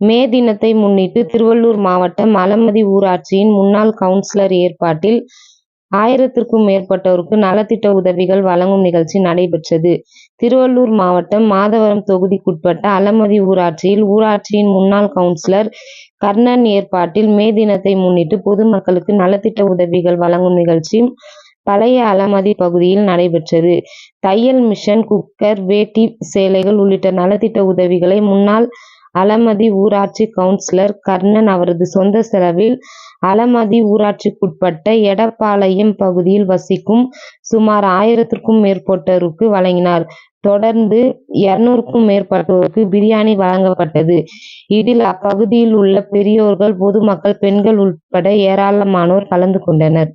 மே தினத்தை முன்னிட்டு திருவள்ளூர் மாவட்டம் அலமதி ஊராட்சியின் முன்னாள் கவுன்சிலர் ஏற்பாட்டில் ஆயிரத்திற்கும் மேற்பட்டோருக்கு நலத்திட்ட உதவிகள் வழங்கும் நிகழ்ச்சி நடைபெற்றது. திருவள்ளூர் மாவட்டம் மாதவரம் தொகுதிக்குட்பட்ட அலமதி ஊராட்சியில் ஊராட்சியின் முன்னாள் கவுன்சிலர் கர்ணன் ஏற்பாட்டில் மே தினத்தை முன்னிட்டு பொதுமக்களுக்கு நலத்திட்ட உதவிகள் வழங்கும் நிகழ்ச்சி பழைய அலமதி பகுதியில் நடைபெற்றது. தையல் மிஷன் குக்கர், வேட்டி சேலைகள் உள்ளிட்ட நலத்திட்ட உதவிகளை முன்னாள் அலமதி ஊராட்சி கவுன்சிலர் கர்ணன் அவரது சொந்த செலவில் அலமதி ஊராட்சிக்குட்பட்ட எடப்பாளையம் பகுதியில் வசிக்கும் சுமார் ஆயிரத்திற்கும் மேற்பட்டோருக்கு வழங்கினார். தொடர்ந்து இருநூறுக்கும் மேற்பட்டோருக்கு பிரியாணி வழங்கப்பட்டது. இதில் அப்பகுதியில் உள்ள பெரியோர்கள், பொதுமக்கள், பெண்கள் உட்பட ஏராளமானோர் கலந்து கொண்டனர்.